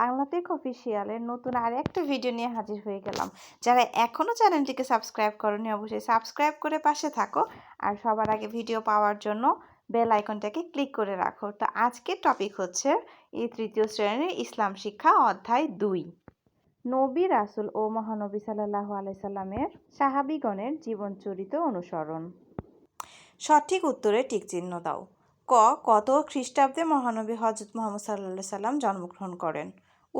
বাংলাতেক অফিসিয়ালের নতুন আর একটা ভিডিও নিয়ে হাজির হয়ে গেলাম। যারা এখনও চ্যানেলটিকে সাবস্ক্রাইব করনি, অবশ্যই সাবস্ক্রাইব করে পাশে থাকো। আর সবার আগে ভিডিও পাওয়ার জন্য বেল আইকনটাকে ক্লিক করে রাখো। তো আজকের টপিক হচ্ছে এই তৃতীয় শ্রেণির ইসলাম শিক্ষা অধ্যায় দুই। নবী রাসুল ও মহানবী সাল্লাহ আলাইসাল্লামের সাহাবিগণের জীবন চরিত অনুসরণ। সঠিক উত্তরে টিক চিহ্ন দাও। ক, কত খ্রিস্টাব্দে মহানবী হজরত মোহাম্মদ সাল্লা সাল্লাম জন্মগ্রহণ করেন?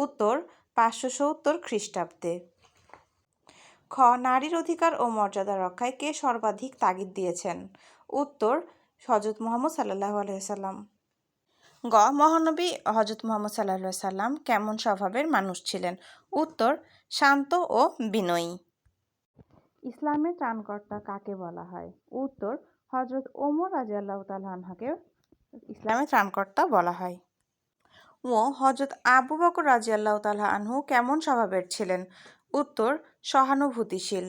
উত্তর পাঁচশো সত্তর খ্রিস্টাব্দে। খ নারীর অধিকার ও মর্যাদা রক্ষায় কে সর্বাধিক তাগিদ দিয়েছেন? উত্তর হজরত মোহাম্মদ সাল্লাহ আলহাম গ মহানবী হজরত মোহাম্মদ সাল্লাহ সাল্লাম কেমন স্বভাবের মানুষ ছিলেন? উত্তর শান্ত ও বিনয়ী। ইসলামের ত্রাণকর্তা কাকে বলা হয়? উত্তর হজরত ওমর রাজিয়াল্লাহ তালহানহাকে ইসলামের ত্রাণকর্তা বলা হয়। ও হজরত আবু বকর রাজি আল্লাহ তাল্লাহ আনহু কেমন স্বভাবের ছিলেন? উত্তর, সহানুভূতিশীল।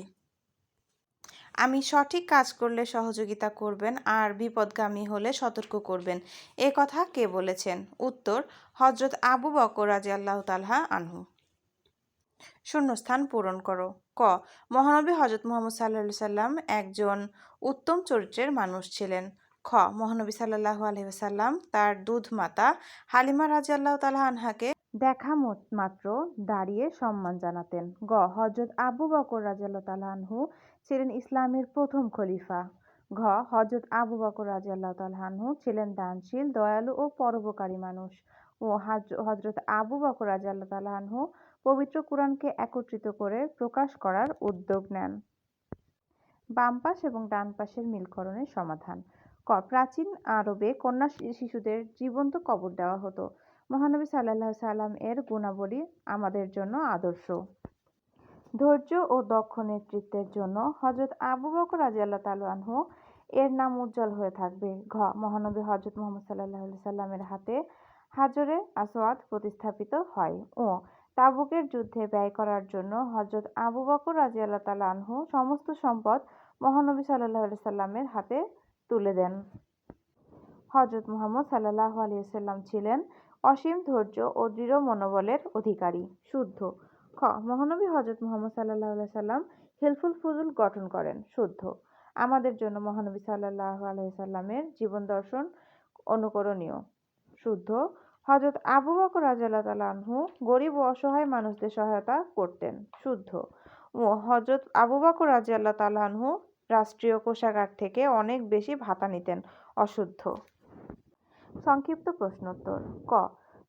আমি সঠিক কাজ করলে সহযোগিতা করবেন আর বিপদগামী হলে সতর্ক করবেন। এ কথা কে বলেছেন? উত্তর হজরত আবু বকর রাজি আল্লাহ তালহা আনহু। শূন্যস্থান পূরণ করো। ক, মহানবী হজরত মোহাম্মদ সাল্লা সাল্লাম একজন উত্তম চরিত্রের মানুষ ছিলেন। খ, মহানবী সাল্লাহ আলহিসাল্লাম তার দুধ মাতা হালিমা রাজি আল্লাহ তালাহ আনহাকে দেখা মাত্র দাঁড়িয়ে সম্মান জানাতেন। গ হজরত আবু বকর রাজিয়াল্লাহ তালাহ আনহু ছিলেন ইসলামের প্রথম খলিফা। ঘ হজরত আবু বকর রাজিয়াল্লাহ তালহানহু ছিলেন দানশীল, দয়ালু ও পরোপকারী মানুষ ও হজরত আবু বকর রাজিয়াল্লাহ তালহানহু পবিত্র কোরআনকে একত্রিত করে প্রকাশ করার উদ্যোগ নেন। বাম পাশ এবং ডান পাশের মিলকরণের সমাধান। প্রাচীন আরবে কন্যা শিশুদের জীবন্ত কবর দেওয়া হতো। মহানবী সাল্লাহ সাল্লাম এর গুণাবলী আমাদের জন্য আদর্শ। ধৈর্য ও দক্ষ নেতৃত্বের জন্য হজরত আবু বকর রাজি আল্লাহ তালু এর নাম উজ্জ্বল হয়ে থাকবে। ঘ, মহানবী হজরত মোহাম্মদ সাল্লাহ সাল্লামের হাতে হাজরে আসওয়াদ প্রতিস্থাপিত হয়। ও, তাবুকের যুদ্ধে ব্যয় করার জন্য হজরত আবু বকর রাজি আল্লাহ আনহু সমস্ত সম্পদ মহানবী সাল্লাহ সাল্লামের হাতে তুলে দেন। হজরত মোহাম্মদ সাল্লাহ আলিয়াল্লাম ছিলেন অসীম ধৈর্য ও দৃঢ় মনোবলের অধিকারী, শুদ্ধ। খ, মহানবী হজরত মোহাম্মদ সাল্লাহ সাল্লাম হেলফুল ফুজুল গঠন করেন, শুদ্ধ। আমাদের জন্য মহানবী সাল্লাহ আলাইসাল্লামের জীবন দর্শন অনুকরণীয়, শুদ্ধ। হজরত আবু বকর রাজাল্লাহ আনহু গরিব ও অসহায় মানুষদের সহায়তা করতেন, শুদ্ধ। ও হজরত আবু বকর রাজিয়াল্লাহ তালাহু রাষ্ট্রীয় কোষাগার থেকে অনেক বেশি ভাতা নিতেন অশুদ্ধ। সংক্ষিপ্ত প্রশ্নোত্তর, ক,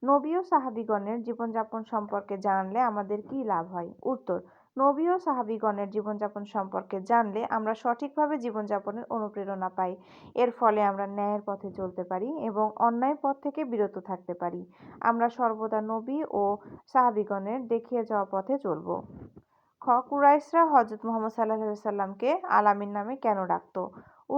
নবী ও সাহাবিগণের জীবনযাপন সম্পর্কে জানলে আমাদের কি লাভ হয়? উত্তর, নবী ও সাহাবিগণের জীবনযাপন সম্পর্কে জানলে আমরা সঠিকভাবে জীবনযাপনের অনুপ্রেরণা পাই। এর ফলে আমরা ন্যায়ের পথে চলতে পারি এবং অন্যায় পথ থেকে বিরত থাকতে পারি। আমরা সর্বদা নবী ও সাহাবিগণের দেখিয়ে যাওয়া পথে চলব। কুরাইশরা হজরত মোহাম্মদ সাল্লাহ সাল্লামকে আলামিন নামে কেন ডাকত?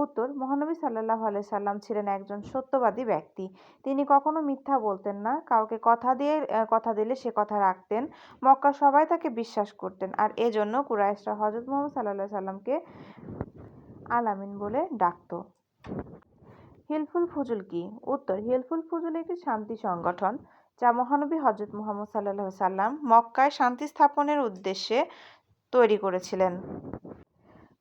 উত্তর, মহানবী সাল্লাহ আলাই সাল্লাম ছিলেন একজন সত্যবাদী ব্যক্তি। তিনি কখনো মিথ্যা বলতেন না, কাউকে কথা দিয়ে কথা দিলে সে কথা রাখতেন, মক্কা সবাই তাকে বিশ্বাস করতেন। আর এজন্য কুরাইশরা হজরত মোহাম্মদ সাল্লাহ সাল্লামকে আলামিন বলে ডাকত। হিলফুল ফুজুল কি? উত্তর, হিলফুল ফুজুল একটি শান্তি সংগঠন, যা মহানবী হজরত মোহাম্মদ সাল্লাহ সাল্লাম মক্কায় শান্তি স্থাপনের উদ্দেশ্যে তৈরি করেছিলেন।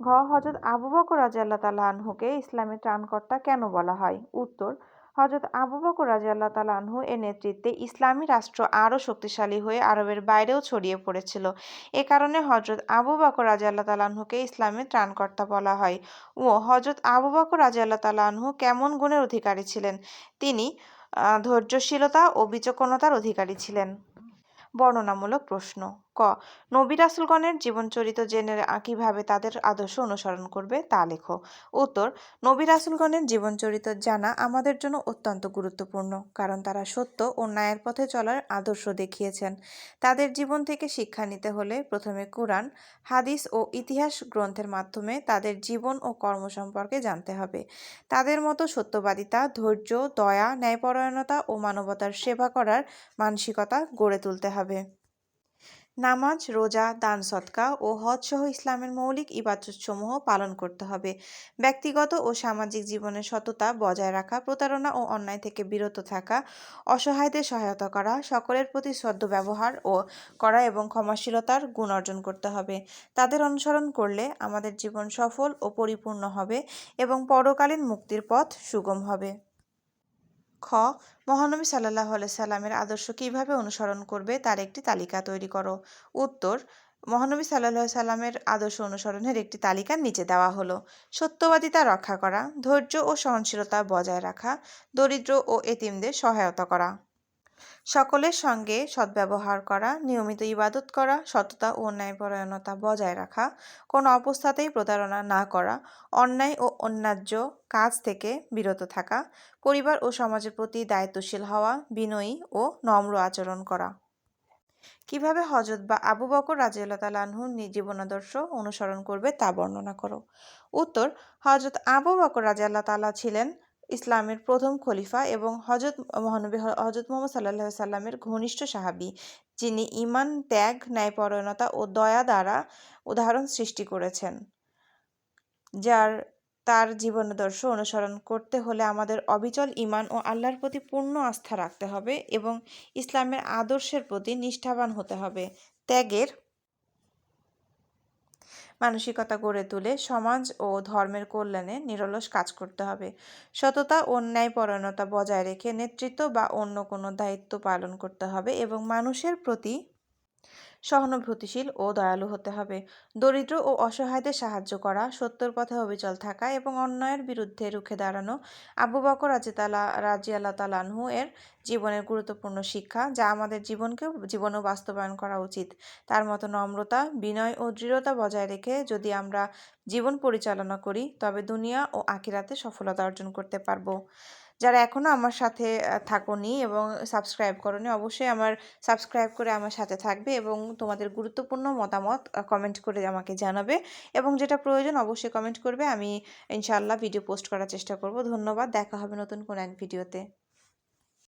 ঘ হজরত আবু বকর রাজিয়াল্লাহ তাল্লাহ আনহুকে ইসলামের ত্রাণকর্তা কেন বলা হয়? উত্তর হজরত আবু বকর রাজিয়াল্লাহ তাল্লাহ আনহু এর নেতৃত্বে ইসলামী রাষ্ট্র আরও শক্তিশালী হয়ে আরবের বাইরেও ছড়িয়ে পড়েছিল। এ কারণে হজরত আবু বকর রাজিয়াল্লাহ তালাহুকে ইসলামের ত্রাণকর্তা বলা হয় ও হজরত আবু বকর রাজিয়াল্লাহ তালাহু কেমন গুণের অধিকারী ছিলেন? তিনি ধৈর্যশীলতা ও বিচক্ষণতার অধিকারী ছিলেন। বর্ণনামূলক প্রশ্ন। ক নবী রাসুলগণের জীবনচরিত জেনে কীভাবে তাদের আদর্শ অনুসরণ করবে তা লেখো। উত্তর নবী রাসুলগণের জীবনচরিত জানা আমাদের জন্য অত্যন্ত গুরুত্বপূর্ণ, কারণ তারা সত্য ও ন্যায়ের পথে চলার আদর্শ দেখিয়েছেন। তাদের জীবন থেকে শিক্ষা নিতে হলে প্রথমে কোরআন, হাদিস ও ইতিহাস গ্রন্থের মাধ্যমে তাদের জীবন ও কর্ম সম্পর্কে জানতে হবে। তাদের মতো সত্যবাদিতা, ধৈর্য, দয়া, ন্যায়পরায়ণতা ও মানবতার সেবা করার মানসিকতা গড়ে তুলতে হবে। নামাজ, রোজা, দান সৎকা ও হজ সহ ইসলামের মৌলিক ইবাদতসমূহ পালন করতে হবে। ব্যক্তিগত ও সামাজিক জীবনের সততা বজায় রাখা, প্রতারণা ও অন্যায় থেকে বিরত থাকা, অসহায়দের সহায়তা করা, সকলের প্রতি শ্রদ্ধ ব্যবহার ও করা এবং ক্ষমাশীলতার গুণ অর্জন করতে হবে। তাদের অনুসরণ করলে আমাদের জীবন সফল ও পরিপূর্ণ হবে এবং পরকালীন মুক্তির পথ সুগম হবে। মহানবী সাল্লাহ সাল্লামের আদর্শ কীভাবে অনুসরণ করবে তার একটি তালিকা তৈরি করো। উত্তর, মহানবী সাল্লাহ সাল্লামের আদর্শ অনুসরণের একটি তালিকা নিচে দেওয়া হলো। সত্যবাদিতা রক্ষা করা, ধৈর্য ও সহনশীলতা বজায় রাখা, দরিদ্র ও এতিমদের সহায়তা করা। সকলের সঙ্গে সদ্ব্যবহার করা, নিয়মিত ইবাদত করা, সততা ও ন্যায়পরায়ণতা বজায় রাখা, কোনো অবস্থাতেই প্রতারণা না করা, অন্যায় ও অন্যায্য কাজ থেকে বিরত থাকা, পরিবার ও সমাজের প্রতি দায়িত্বশীল হওয়া, বিনয়ী ও নম্র আচরণ করা। কীভাবে হজরত বা আবু বকর রাজিয়াল্লাহ তালাহুর জীবনাদর্শ অনুসরণ করবে তা বর্ণনা করো। উত্তর, হজরত আবু বকর রাজিয়াল্লাহ তালা ছিলেন ইসলামের প্রথম খলিফা এবং হজরত মহানবী হজরত মোহাম্মদ সাল্লাহ সাল্লামের ঘনিষ্ঠ সাহাবি, যিনি ইমান ত্যাগ, ন্যায়পরায়ণতা ও দয়া দ্বারা উদাহরণ সৃষ্টি করেছেন, যার, তার জীবনাদর্শ অনুসরণ করতে হলে আমাদের অবিচল ইমান ও আল্লাহর প্রতি পূর্ণ আস্থা রাখতে হবে এবং ইসলামের আদর্শের প্রতি নিষ্ঠাবান হতে হবে। ত্যাগের মানসিকতা গড়ে তুলে সমাজ ও ধর্মের কল্যাণে নিরলস কাজ করতে হবে। সততা ও ন্যায়পরায়ণতা বজায় রেখে নেতৃত্ব বা অন্য কোনো দায়িত্ব পালন করতে হবে এবং মানুষের প্রতি সহানুভূতিশীল ও দয়ালু হতে হবে। দরিদ্র ও অসহায়দের সাহায্য করা, সত্যর পথে অবিচল থাকা এবং অন্যায়ের বিরুদ্ধে রুখে দাঁড়ানো আবু বকর রাজিতালা রাজি আল্লাহ তালানহু এর জীবনের গুরুত্বপূর্ণ শিক্ষা যা আমাদের জীবনকে জীবনেও বাস্তবায়ন করা উচিত। তার মতো নম্রতা, বিনয় ও দৃঢ়তা বজায় রেখে যদি আমরা জীবন পরিচালনা করি, তবে দুনিয়া ও আখিরাতে সফলতা অর্জন করতে পারব। যারা এখনও আমার সাথে থাকোনি এবং সাবস্ক্রাইব করনি, অবশ্যই আমার সাবস্ক্রাইব করে আমার সাথে থাকবে এবং তোমাদের গুরুত্বপূর্ণ মতামত কমেন্ট করে আমাকে জানাবে এবং যেটা প্রয়োজন অবশ্যই কমেন্ট করবে। আমি ইনশাআল্লাহ ভিডিও পোস্ট করার চেষ্টা করব। ধন্যবাদ। দেখা হবে নতুন কোনো এক ভিডিওতে